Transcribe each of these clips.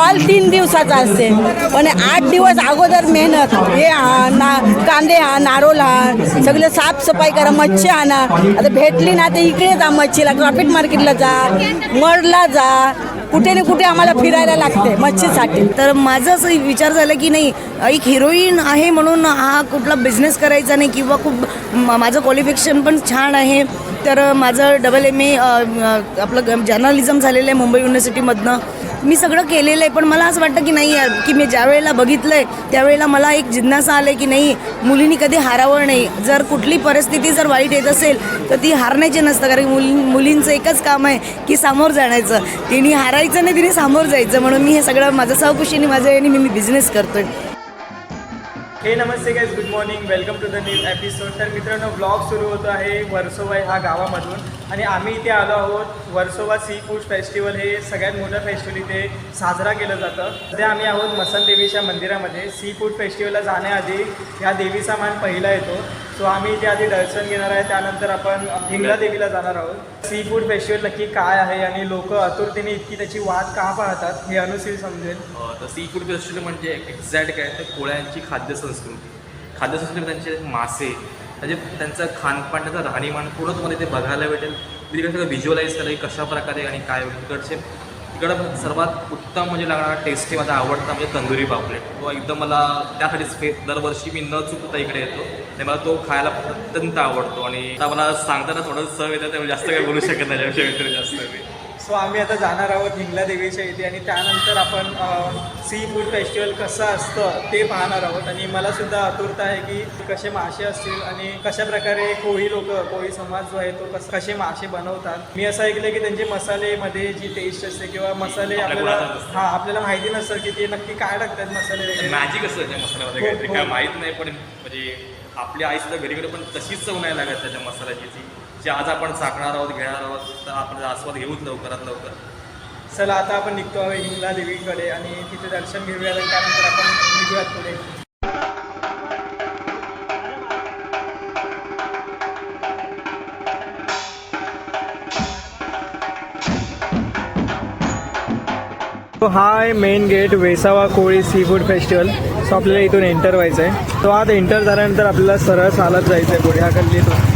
Stall तीन दिवसाचा असते. पण आठ दिवस अगोदर मेहनत. हे हा ना कांदे हा नारोल हा सगळे साफसफाई करा मच्छी आणा आता भेटली ना तर इकडे जा मच्छीला ट्रॉफिक मार्केटला जा. मडला जा. कुठे ना कुठे आम्हाला फिरायला लागते मच्छीसाठी. तर माझं असं विचार झाला की नाही एक हिरोईन आहे म्हणून हा कुठला बिझनेस करायचा नाही किंवा खूप माझं क्वालिफिकेशन पण छान आहे. तर माझं डबल एम ए आपलं जर्नलिझम झालेलं आहे मुंबई युनिव्हर्सिटीमधनं मी सगळं केलेलं आहे पण मला असं वाटतं की नाही यार, की मी ज्या वेळेला बघितलं आहे त्यावेळेला मला एक जिज्ञासा आलं की नाही मुलींनी कधी हारावं नाही. जर कुठली परिस्थिती जर वाईट येत असेल तर ती हारण्याची नसतं कारण मुली मुलींचं एकच काम आहे की सामोर जाण्याचं. तिने हारायचं नाही तिने सामोर जायचं. म्हणून मी हे सगळं माझं सहकुशीने माझ्या याने मी मी बिझनेस करतोय. Hey namaste guys good morning welcome to the new episode तर मित्रांनो ब्लॉग सुरू होतो आहे वर्सोवा ह्या गावामधून. आणि आम्ही इथे आलो आहोत वर्सोवा सी फूड फेस्टिवल हे सगळ्यात मोठं फेस्टिवल इथे साजरा केलं जातं. सध्या आम्ही आहोत मसन देवीच्या मंदिरामध्ये. सी फूड फेस्टिवलला जाण्याआधी ह्या देवीचा मान पहिला येतो. सो आम्ही जे आधी दर्शन घेणार आहे त्यानंतर आपण हिंगला देवीला जाणार आहोत. सी फूड फेस्टिवल नक्की काय आहे आणि लोक आतुरतेने इतकी त्याची वाट का पाहतात हे अनुशील समजेल. तर सी फूड फेस्टिवल म्हणजे एक्झॅक्ट काय? तर कोळ्यांची खाद्यसंस्कृती. खाद्यसंस्कृती म्हणजे त्यांचे मासे म्हणजे त्यांचं खानपान त्यांचं राहणीमान पूर्ण तुम्हाला ते बघायला भेटेल. तिकडे सगळं व्हिज्युअलाइज करा कशा प्रकारे आणि काय? होईल तिकडचे तिकडं सर्वात उत्तम म्हणजे लागणारा टेस्टी माझा आवडता म्हणजे तंदुरी पापलेट. तो एकदम मला त्यासाठीच फे दरवर्षी मी न चुकता इकडे येतो. आणि मला तो खायला अत्यंत आवडतो. आणि आता मला सांगताना थोडं चव येतं त्यामुळे जास्त काही बोलू शकत नाही त्याविषयी व्यतिरिक्त जास्त मी सो आम्ही आता जाणार आहोत हिंगला देवीच्या इथे आणि त्यानंतर आपण सी फूड फेस्टिवल कसं असतं ते पाहणार आहोत. आणि मला सुद्धा आतुरता आहे की कसे मासे असतील आणि कशा प्रकारे कोळी लोक कोळी समाज जो आहे तो कस कसे मासे बनवतात. मी असं ऐकलं की त्यांचे मसालेमध्ये जी टेस्ट असते किंवा मसाले आपल्या आपल्याला. हां आपल्याला माहिती नसतं की ते नक्की काय टाकतात मसाले वगैरे. मॅजिक असतं मसाल्यामध्ये हो, काहीतरी. हो. काय माहीत नाही पण म्हणजे आपली आई सुद्धा घरी घरी पण तशीच चव नाही लागत त्याच्या मसाल्याची. जी जी आज आपण चाकणार आहोत घेणार आहोत तर आपण आस्वाद घेऊच लवकरात लवकर. चला आता आपण निघतो आहोत हिंगला देवीकडे आणि तिथे दर्शन घेऊया आणि त्यानंतर आपण निघूयात पुढे. हा आहे main gate Versova Koli seafood festival. So आपल्याला इथून एंटर व्हायचं आहे तो आता एंटर झाल्यानंतर आपल्याला सरळ चालत जायचं आहे पुढे हा गल्लीतून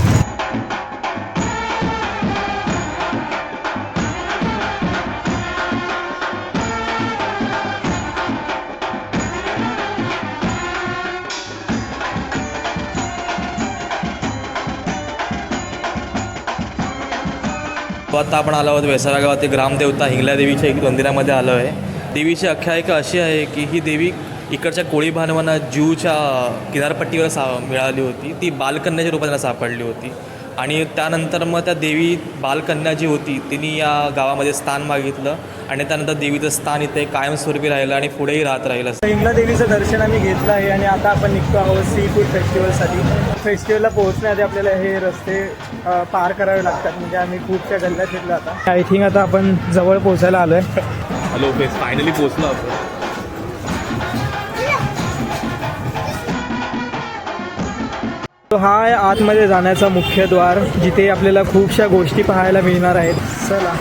आता आपण आलो आहोत वेसारा गावात ग्रामदेवता हिंगल्या देवीच्या एक मंदिरामध्ये आलो आहे. देवीची आख्यायिका अशी आहे की ही देवी इकडच्या कोळी बांधवांना जूच्या किनारपट्टीवर सा मिळाली होती. ती बालकन्याच्या रूपात त्यांना सापडली होती. आणि त्यानंतर मग त्या देवी बालकन्या जी होती तिने या गावामध्ये स्थान मागितलं आणि त्यानंतर देवीचं स्थान इथे कायमस्वरूपी राहिलं आणि पुढेही राहत राहिलं. हिंगला देवीचं दर्शन आम्ही घेतलं आहे आणि आता आपण निघतो आहोत सी फूड फेस्टिवलसाठी. फेस्टिवलला पोहोचण्याआधी आपल्याला हे रस्ते पार करावे लागतात. म्हणजे आम्ही खूपशा गल्ल्यात घेतलं आता. आय थिंक आता आपण जवळ पोहोचायला आलो आहे हॅलो फायनली पोचलो आपण. हा आहे आतमध्ये जाण्याचा मुख्य द्वार जिथे आपल्याला खूपशा गोष्टी पाहायला मिळणार आहेत. चला.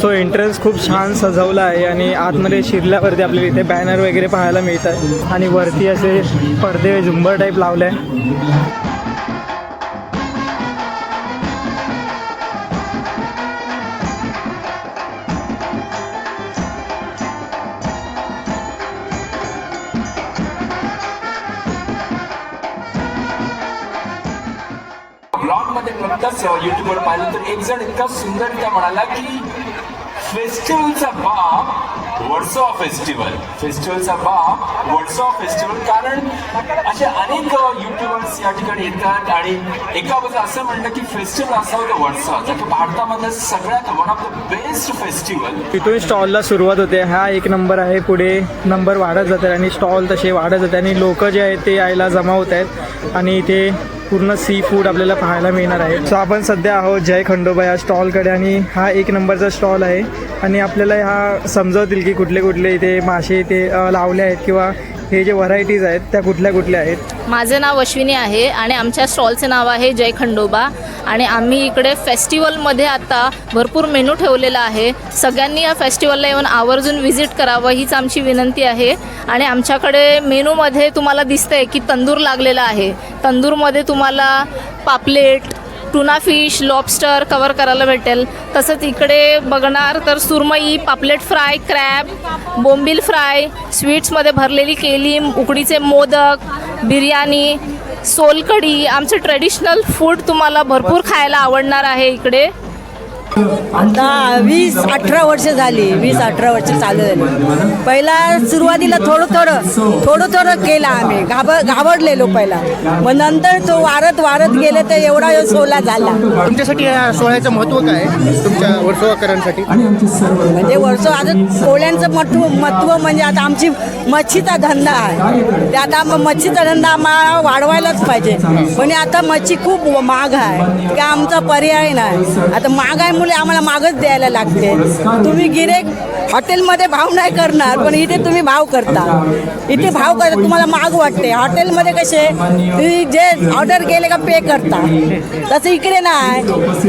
सो एंट्रन्स खूप छान सजवला आहे आणि आतमध्ये शिरल्यावरती आपल्याला इथे बॅनर वगैरे पाहायला मिळतात आणि वरती असे पडदे झुंबर टाईप लावले आहे. ब्लॉगमध्ये नुकताच युट्यूबवर पाहिलं तर एक जण इतका सुंदररित्या म्हणाला की फेस्टिवलचा बाप वर्सोवा फेस्टिवल फेस्टिवलचा बाप वर्सोवा फेस्टिवल कारण असे अनेक युट्यूबर्स या ठिकाणी येतात आणि एका बाजूला असं म्हणणं की फेस्टिवल असावं तर वर्सोवा? जर की भारतामधलं सगळ्यात one of the best festival तिथून स्टॉलला सुरुवात होते. हा एक नंबर आहे. पुढे नंबर वाढत जातात आणि स्टॉल तसे वाढत जातात. आणि लोक जे आहेत ते यायला जमा होत आहेत. आणि इथे पूर्ण सी फूड आपल्याला पाहायला मिळणार आहे. सो आपण सध्या आहोत जय खंडोबा या स्टॉलकडे आणि हा एक नंबरचा स्टॉल आहे. आणि आपल्याला हा समजवतील की कुठले कुठले इथे मासे इथे लावले आहेत किंवा हे जे व्हरायटीज आहेत त्या कुठल्या कुठल्या आहेत? माझे नाव अश्विनी आहे आणि आमच्या स्टॉलचे नाव आहे जय खंडोबा. आणि आम्ही इकडे फेस्टिवलमध्ये आता भरपूर मेनू ठेवलेला आहे. सगळ्यांनी या फेस्टिवलला येऊन आवर्जून व्हिजिट करावं हीच आमची विनंती आहे. आणि आमच्याकडे मेनूमध्ये तुम्हाला दिसतंय की तंदूर लागलेला आहे. तंदूरमध्ये तुम्हाला पापलेट टुना फिश लॉबस्टर कवर करायला भेटेल. तसंच इकडे बघणार तर सुरमई पापलेट फ्राय क्रॅब बोंबील फ्राय स्वीट्समध्ये भरलेली केली उकडीचे मोदक बिर्याणी सोलकढी. आमचं ट्रेडिशनल फूड तुम्हाला भरपूर खायला आवडणार आहे इकडे. आता वीस अठरा वर्ष झाली वीस अठरा वर्ष चालू झाली. पहिला सुरुवातीला थोडं थोडं थोडं थोडं केलं आम्ही. घाब घाबरलेलो पहिला. मग नंतर तो वारत वारत गेले तर एवढा सोला झाला. तुमच्यासाठी या सोहळ्याचं महत्त्व काय आहे? तुमच्या वर्सोवाकरांसाठी? म्हणजे वर्ष आता कोळ्यांचं महत्त्व महत्त्व म्हणजे आता आमची मच्छीचा धंदा आहे. ते आता मच्छीचा धंदा आम्हाला वाढवायलाच पाहिजे. पण आता मच्छी खूप महाग आहे. का आमचा पर्याय नाही. आता महागाईमुळे आम्हाला मागच द्यायला लागते. तुम्ही गिरेक हॉटेलमध्ये भाव नाही करणार पण इथे तुम्ही भाव करता. इथे भाव करता तुम्हाला महाग वाटते. हॉटेलमध्ये कसे तुम्ही जे ऑर्डर केले का पे करता. तसं इकडे नाही.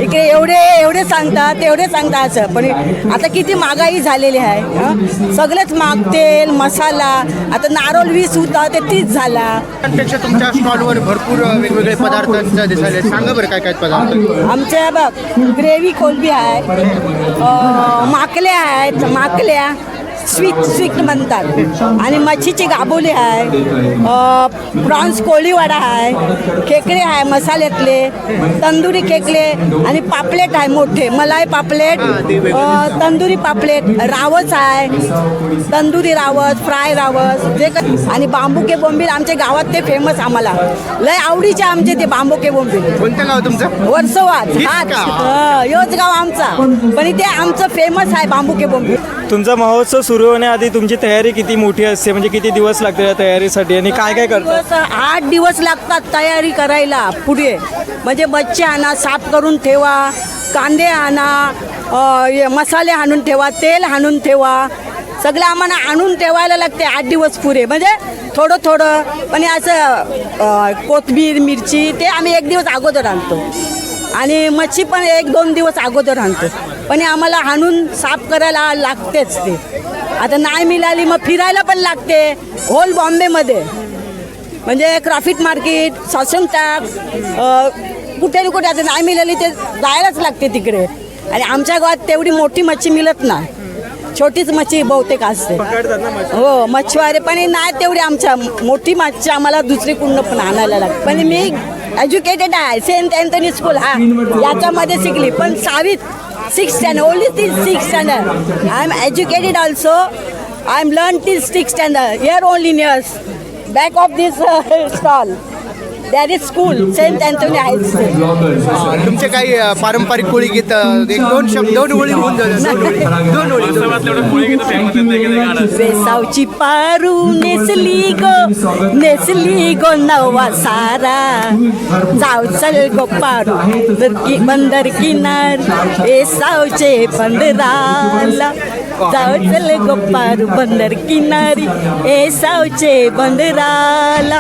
इकडे एवढे एवढे सांगतात तेवढे सांगता असं. पण आता किती महागाई झालेली आहे हं? सगळंच महाग तेल मसाला आता नारोल वीस होता ते तीस झाला. तुमच्या स्टॉलवर भरपूर वेगवेगळे पदार्थांचा दिसायला सांगा बरं काय काय पदार्थ. आमच्या बघ ग्रेव्ही कोलबी आहे. अं, माकल्या आहेत माकल्या. स्वीट स्वीट म्हणतात. आणि मच्छीची गाबोली आहे अं, प्रॉन्स कोळीवाडा आहे खेकडे आहे मसाल्यातले तंदुरी खेकडे आणि पापलेट आहे मोठे मलाई पापलेट अं, तंदुरी पापलेट रावस आहे तंदुरी रावस फ्राय रावस जे क- आणि बांबुके बोंबील आमच्या गावात ते फेमस आम्हाला. लय आवडीचे आमचे ते बांबुके बोंबील. कोणतं गाव तुमचं? हेच का? हं, योच गाव आमचा. पण इथे आमचं फेमस आहे बांबुके बोंबी तुमचा महोत्सव सुरू होण्याआधी तुमची तयारी किती मोठी असते? म्हणजे किती दिवस लागते या तयारीसाठी? आणि काय काय करतात? दिवस आठ दिवस लागतात तयारी करायला पुढे. म्हणजे मच्छी आणा साफ करून ठेवा कांदे आणा अं, हे मसाले आणून ठेवा तेल आणून ठेवा. सगळं आम्हाला आणून ठेवायला लागते आठ दिवस पुरे म्हणजे थोडं थोडं. पण हे असं अं, कोथिंबीर मिरची ते आम्ही एक दिवस अगोदर आणतो. आणि मच्छी पण एक दोन दिवस अगोदर आणतो. पण हे आम्हाला आणून साफ करायला लागतेच ते. आता नाही मिळाली मग फिरायला पण लागते. होल बॉम्बेमध्ये. म्हणजे क्रॉफिट मार्केट सॉसंग टाक कुठे ना कुठे आता नाही मिळाली ते जायलाच लागते तिकडे. आणि आमच्या गावात तेवढी मोठी मच्छी मिळत नाही. छोटीच मच्छी बहुतेक असते. हो मच्छीवारे पण नाही तेवढी आमच्या मोठी मच्छी आम्हाला दुसरी कुंड पण आणायला लागते. पण मी एज्युकेटेड आहे सेंट अँथनी स्कूल हा. याच्यामध्ये शिकली पण सावीत six and only till six standard. I'm educated also. I'm learned till six standard. Here only nears back of this uh, stall. That is school saint Anthony high school तुमचे काही पारंपरिक कोळी गीत एक दोन शब्द दोन ओळी होऊन दोन ओळी. पारू नेसली गो नेसली गो नवा सारा. जाऊ चल गो पारू बंदर की बंदर किनार वेसावचे बंदराला जाऊ चल गो पारू बंदर किनारी वेसावचे बंदराला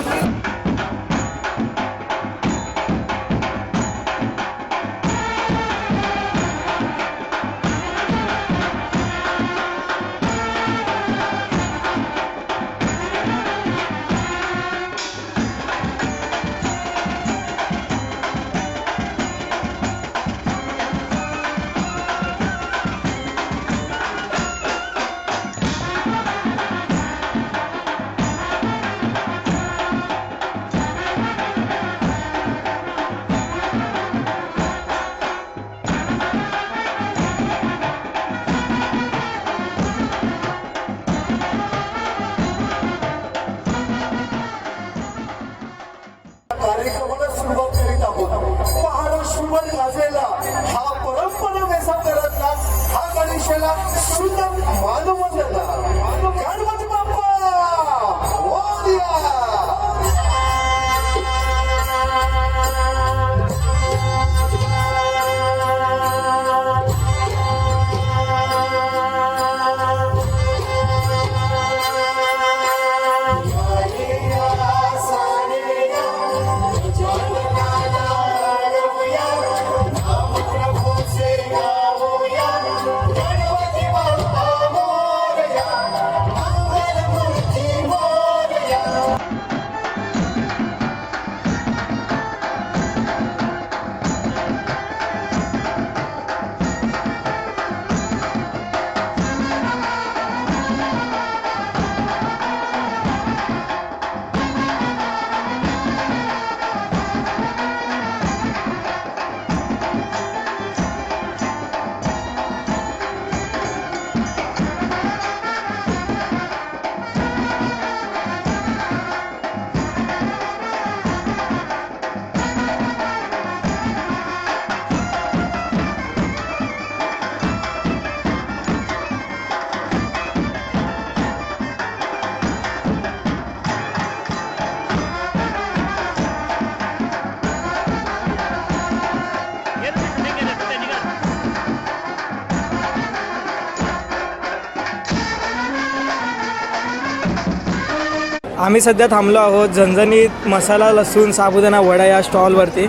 आम्ही सध्या थांबलो आहोत झणझणीत मसाला लसूण साबुदाणा वडा या स्टॉलवरती.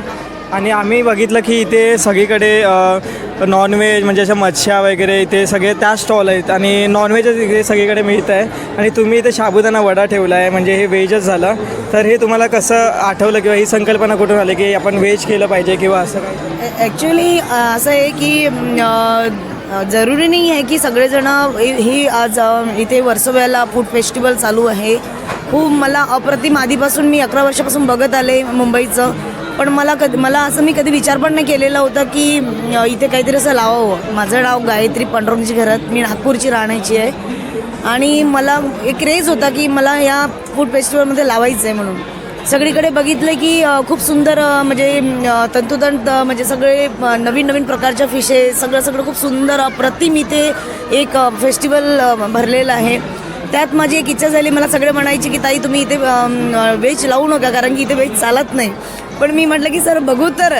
आणि आम्ही बघितलं की इथे सगळीकडे नॉनव्हेज म्हणजे अशा मच्छ्या वगैरे इथे सगळे त्या स्टॉल आहेत आणि नॉनव्हेजच इथे सगळीकडे मिळत आहे. आणि तुम्ही इथे साबुदाणा वडा ठेवला आहे म्हणजे हे व्हेजच झालं. तर हे तुम्हाला कसं आठवलं किंवा ही संकल्पना कुठून आली की आपण व्हेज केलं पाहिजे किंवा असं काही? ॲक्च्युली असं आहे की जरुरी नाही आहे की सगळेजण ही आज इथे वर्सोव्याला फूड फेस्टिवल चालू आहे. खूप मला अप्रतिम आधीपासून मी अकरा वर्षापासून बघत आले मुंबईचं. पण मला कधी मला असं मी कधी विचार पण नाही केलेला होता की इथे काहीतरी असं लावावं. माझं नाव गायत्री पांडुरंगची घरात मी नागपूरची राहण्याची आहे. आणि मला एक क्रेज होता की मला या फूड फेस्टिवलमध्ये लावायचं आहे म्हणून. सगळीकडे बघितलं की खूप सुंदर म्हणजे तंतुतंत तंतोतंत म्हणजे सगळे नवीन नवीन प्रकारच्या फिशेस सगळं सगळं खूप सुंदर अप्रतिम इथे एक फेस्टिवल भरलेलं आहे. त्यात माझी एक इच्छा झाली मला सगळे म्हणायचे की ताई तुम्ही इथे वेज लावू नका कारण की इथे व्हेज चालत नाही. पण मी म्हटलं की सर बघू तर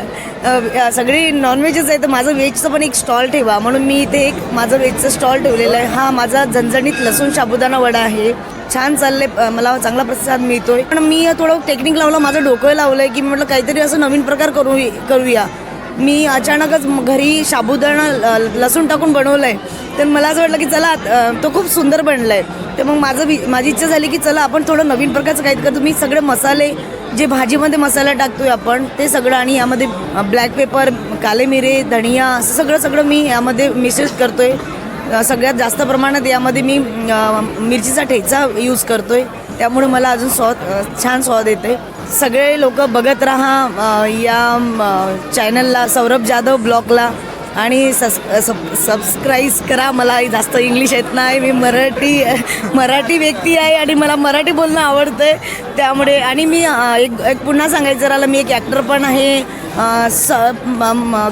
सगळी सगळे नॉनव्हेजच आहे तर माझं व्हेजचं पण एक स्टॉल ठेवा. म्हणून मी इथे एक माझं व्हेजचं स्टॉल ठेवलेलं आहे. हा माझा झणझणीत लसूण साबुदाणा वडा आहे. छान चालले मला चांगला प्रतिसाद मिळतोय. पण मी थोडं टेक्निक लावलं माझं डोकं लावलं आहे की मी म्हटलं काहीतरी असं नवीन प्रकार करू करूया. मी अचानकच घरी साबुदाणा ल- लसूण टाकून बनवलं आहे तर मला असं वाटलं की चला तो खूप सुंदर बनला आहे तर मग माझं वि- माझी इच्छा झाली की चला आपण थोडं नवीन प्रकारचं काही करतो मी सगळे मसाले जे भाजीमध्ये मसाला टाकतोय आपण ते सगळं आणि यामध्ये ब्लॅक पेपर काले मिरे धनिया असं सगळं सगळं मी यामध्ये मिश्रित करतोय. सगळ्यात जास्त प्रमाणात यामध्ये मी मिरचीचा ठेचा यूज करतोय. त्यामुळे मला अजून स्वाद छान स्वाद येते सगळे लोक बघत राहा या चॅनलला सौरभ जाधव ब्लॉगला. आणि सस सब सबस्क्राईब करा. मला जास्त इंग्लिश येत नाही. मी मराठी मराठी व्यक्ती आहे आणि मला मराठी बोलणं आवडतं आहे त्यामुळे आणि मी एक एक पुन्हा सांगायचं राहिलं मी एक ॲक्टर पण आहे. स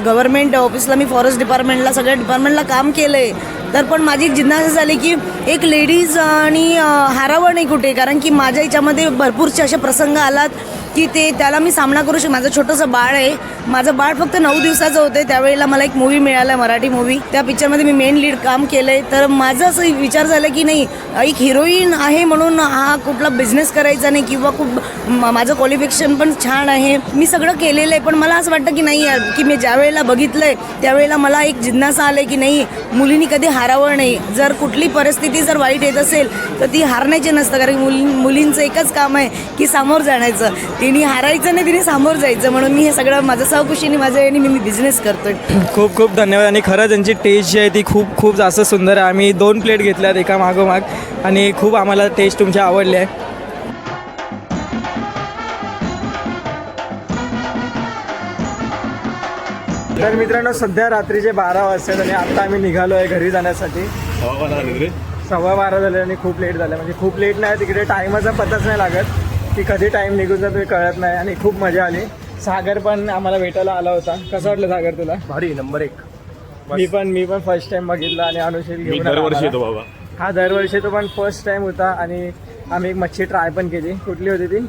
गव्हर्मेंट ऑफिसला मी फॉरेस्ट डिपार्टमेंटला सगळ्या डिपार्टमेंटला काम केलं आहे तर पण माझी जिज्ञासा झाली की एक लेडीज आणि हारावं नाही कुठे? कारण की माझ्या याच्यामध्ये भरपूरसे असे प्रसंग आलात की ते त्याला मी सामना करू शकतो माझं छोटंसं बाळ आहे. माझं बाळ फक्त नऊ दिवसाचं होतं. त्यावेळेला मला एक मूवी मिळाला मराठी मूवी त्या पिक्चरमध्ये मी मेन लीड काम केलं आहे तर माझं असं विचार झाला की नाही एक हिरोईन आहे म्हणून हा कुठला बिझनेस करायचा नाही किंवा खूप माझं क्वालिफिकेशन पण छान आहे. मी सगळं केलेलं आहे. पण मला असं वाटतं की नाही यार की मी ज्या वेळेला बघितलं आहे त्यावेळेला मला एक जिज्ञासा आलं की नाही मुलींनी कधी हारावं नाही जर कुठली परिस्थिती जर वाईट येत असेल तर ती हारण्याची नसतं. कारण मुली मुलींचं एकच काम आहे की सामोर जाण्याचं. तिने हारायचं नाही तिने सामोर जायचं. म्हणून मी हे सगळं माझं सहकुशीने माझ्या याने मी बिझनेस करतोय. खूप खूप धन्यवाद. आणि खरंच त्यांची टेस्ट जी आहे ती खूप खूप जास्त सुंदर आहे. आम्ही दोन प्लेट घेतल्यात एका मागोमाग. आणि खूप आम्हाला टेस्ट तुमच्या आवडली आहे. तर मित्रांनो सध्या रात्रीचे बारा वाजतात आणि आता आम्ही निघालो आहे घरी जाण्यासाठी. सव्वा बारा झाले आणि खूप लेट झालं. म्हणजे खूप लेट नाही तिकडे टाईमाचा पताच नाही लागत. की कधी टाईम निघून जातो हे कळत नाही आणि खूप मजा आली. सागर पण आम्हाला भेटायला आला होता. कसं वाटलं सागर तुला? भारी नंबर एक. मी पण मी पण फर्स्ट टाइम बघितला आणि अनुशील घेऊन आला दरवर्षी. येतो बाबा. हा दरवर्षी तो पण फर्स्ट टाइम होता आणि आम्ही एक मच्छी ट्राय पण केली. कुठली होती ती?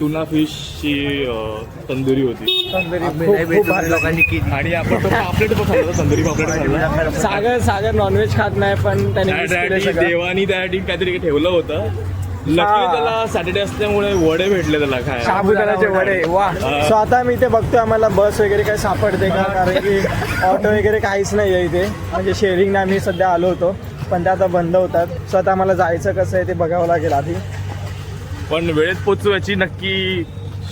टुना फिशची तंदुरी होती. आणि आपण तो पापलेट पण खाल्ला होता, तंदुरी पापलेट खाल्ला सागर सागर नॉनव्हेज खात नाही पण त्याने miss केलं त्यासाठी सगळं. देवानी त्यासाठी काहीतरी ठेवलं होतं. लकी. त्याला सॅटर्डे असल्यामुळे वडे भेटले त्याला खायला. साबुदाण्याचे वडे. वा. सो आता मी ते बघतोय आम्हाला बस वगैरे काही सापडते का? कारण की ऑटो वगैरे काहीच नाही आहे इथे. म्हणजे शेअरिंगने आम्ही सध्या आलो होतो पण ते आता बंद होतात. सो आता आम्हाला जायचं कसं आहे ते बघावं लागेल आधी. पण वेळेत पोचू याची नक्की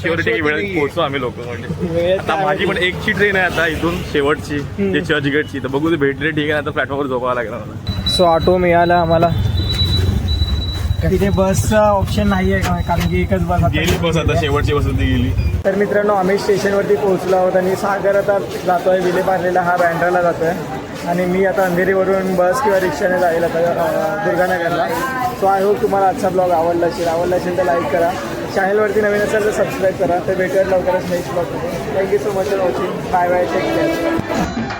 की वेळेत पोहोचू आम्ही लोक. म्हणजे आता माझी पण? एकची ट्रेन आहे आता इथून शेवटची जे चर्चगेटची. तर बघू ते भेटले ठीक आहे आता प्लॅटफॉर्मवर झोपावं लागेल मला सो ऑटो मिळाला आम्हाला. तिथे बसचा ऑप्शन नाही आहे कारण की एकच बस गेली बस आता शेवटची बस होती गेली. तर मित्रांनो आम्ही स्टेशनवरती पोहोचलो आहोत आणि सागर आता जातोय विलेपार्लेला हा बँड्राला जातोय. आणि मी आता अंधेरीवरून बस किंवा रिक्षाने जाईल आता दुर्गानगरला. सो आय होप तुम्हाला आजचा ब्लॉग आवडला असेल आवडला असेल तर लाईक करा. चॅनलवरती नवीन असेल तर सबस्क्राईब करा. तर भेटूयात लवकरच next blog thank you so much for watching bye bye take care